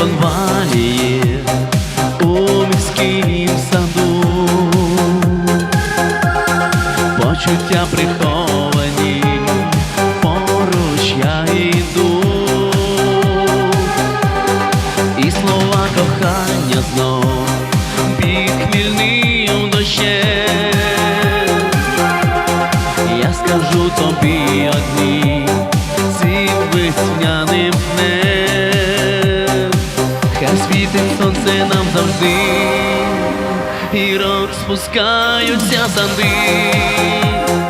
конвалії у міській саду, нам завжди, і розпускаються санди.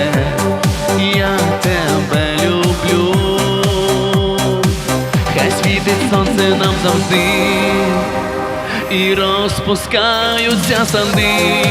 завжди і розпускаються санди.